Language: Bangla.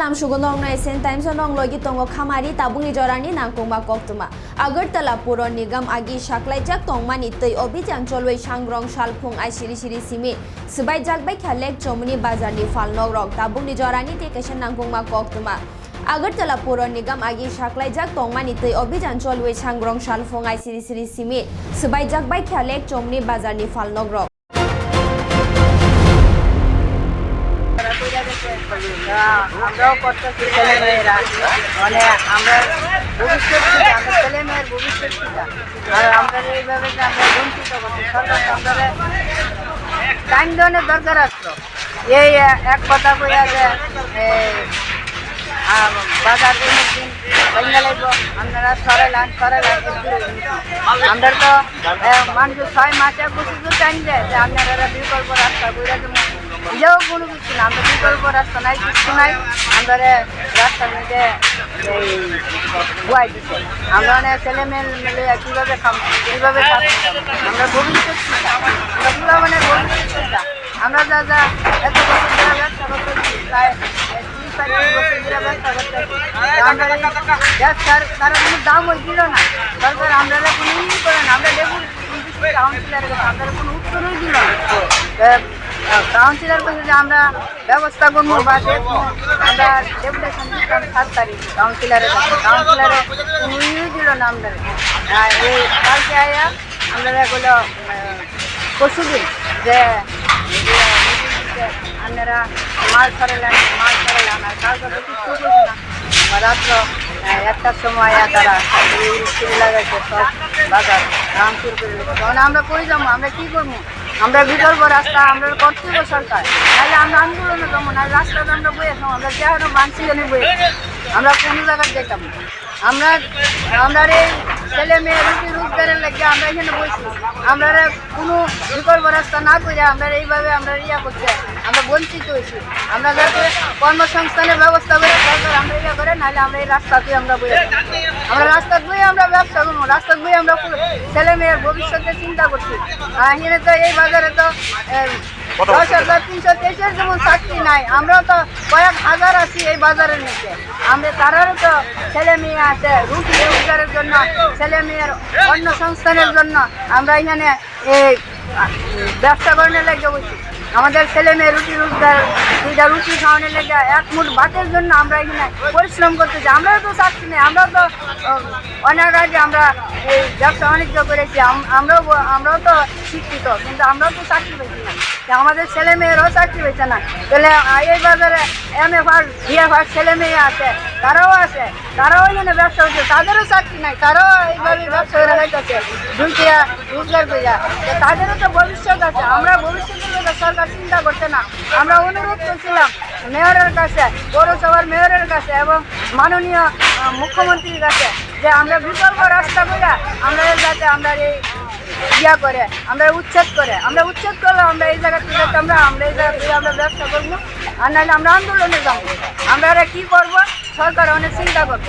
salam sugundong na esen times onong logi tongo khamari tabungni jorani nangkongma koktuma agartala puro nigam agi shaklai jak tongmani tei obijang cholwei sangrong salphung ai siri siri simi sibai jakbai khalek chomuni bazarni falnog rok tabungni jorani te kesen nangkongma koktuma Agartala পৌর নিগম আগে সাকলাইজাক টংমানি তৈ অভিযান চলুই সাংগ্রং সালফঙ্গাই সিরি সিরি সিমি সুবাইজাক বাই খেলেক চমনি বাজারনি ফালনগ্রক আমরাও করতেছি ছেলে মেয়েরা মানে আমরা ভবিষ্যৎ আমরা ছেলে মেয়ের ভবিষ্যৎ কি আর আমরা এইভাবে যে আমরা বঞ্চিত করছি দরকার আসলো এই এক কথা কইয়া যে বাজার দিনের দিন ভেঙে লাগবো আপনারা সরাইলান সরাইলান আমরা তো মানুষ ছয় মাসে বসে তো টাইম দেয় যে আপনারা বিকল্প রাস্তা বইরা এও কোনো কিছু না আমরা বিকল্প রাস্তা নাই কিছু নাই আমরা রাস্তার মধ্যে এই বুয়াই দিচ্ছে আমরা অনেক ছেলে মেয়ে মিলে কীভাবে খাম কীভাবে আমরা ভবিষ্যৎ? আমরা পুরো মানে ভবিষ্যৎ? আমরা যা যা এত বছর ধরে ব্যবসা করতেছি প্রায় ত্রিশ পঁয়ত্রিশ বছর ধরে ব্যবসা করতেছি আমরা ব্যবসার তারা কোনো দামই দিল না সরকার আমরা কোনো ই করে না আমরা দেখুন কাউন্সিলারের কাছে আমরা কোনো উত্তরই দিল না কাউন্সিলর কাছে যে আমরা ব্যবস্থা করব বা আমরা ডেপুটেশন দিতাম সাত তারিখ কাউন্সিলরের কাছে। কাউন্সিলরে ইয়ে দিল না আমরা আর এই কালকে আয়া আমরা এগুলো পরশু দিন যে, আপনারা মাল সরালেন মাল সরালেন, আর কালকে তো কিছু না। রাত্র একটার সময় তারা লাগাইছে সব বাজার রামপুর করে তখন আমরা কই যাব? আমরা কী করব? আমরা বিকল্প রাস্তা, আমরা করতেই তো সরকার তাহলে আমরা আন্দোলনে যাব না রাস্তাতে আমরা বয়ে খাম আমরা যেন মানছি জানি বয়ে। আমরা কোনো জায়গায় যেতাম। আমরা আমরা এই ছেলে মেয়ে রুটি রোজগারের লেগে আমরা এখানে বসি। আমরা কোনো বিকল্প রাস্তা না করে আমরা এইভাবে আমরা ইয়া করছি। আমরা বঞ্চিত হয়েছি। আমরা যাতে কর্মসংস্থানের ব্যবস্থা করে সরকার আমরা ইয়া করে, নাহলে আমরা এই রাস্তাতে আমরা বয়ে থাকি। আমরা রাস্তা বয়ে আমরা ব্যবসা করব রাস্তার বয়ে আমরা ছেলে মেয়ের ভবিষ্যতে চিন্তা করছি। এখানে তো এই বাজারে তো তিনশো তেইশের নাই আমরা তো কয়েক হাজার আছি এই বাজারের নিচে। আমরা তো ছেলে মেয়ে আছে জন্য, ছেলে অন্য জন্য আমরা এই ব্যবসা করানোর লেগে বসি। আমাদের ছেলে মেয়ে রুটি রোজগার, দুইটা রুটি খাওয়ানোর লেগে এক মুঠ ভাতের জন্য আমরা এখানে পরিশ্রম করতেছি। আমরাও তো চাকরি নেই, আমরাও তো অনেক আগে আমরা এই ব্যবসা বাণিজ্য করেছি আমরাও আমরাও তো শিক্ষিত, কিন্তু আমরাও তো চাকরি পেয়েছি না। আমাদের ছেলে মেয়েরাও চাকরি পেয়েছে না। তাহলে এই বাজারে M A first BA first ছেলে মেয়ে আছে, তারাও আছে, তারাও এখানে ব্যবসা করছে, তাদেরও চাকরি নাই, তারাও এইভাবে ব্যবসা করে খাইতেছে দুইটা রোজগার করে তাদেরও তো ভবিষ্যৎ আছে, আমরা ভবিষ্যতের কথা সরকার চিন্তা করছে না। আমরা অনুরোধ করছিলাম মেয়রের কাছে, পৌরসভার মেয়রের কাছে এবং মাননীয় মুখ্যমন্ত্রীর কাছে যে আমরা বিকল্প রাস্তা করে আমরা যাতে আমরা এই ইয়া করে, আমরা উচ্ছেদ করে, আমরা উচ্ছেদ করলে আমরা এই জায়গা থেকে আমরা আমরা এই জায়গা থেকে আমরা ব্যবসা করব। আর নাহলে আমরা আন্দোলনে যাব। আমরা কি করব? সরকার অনেক চিন্তা করব।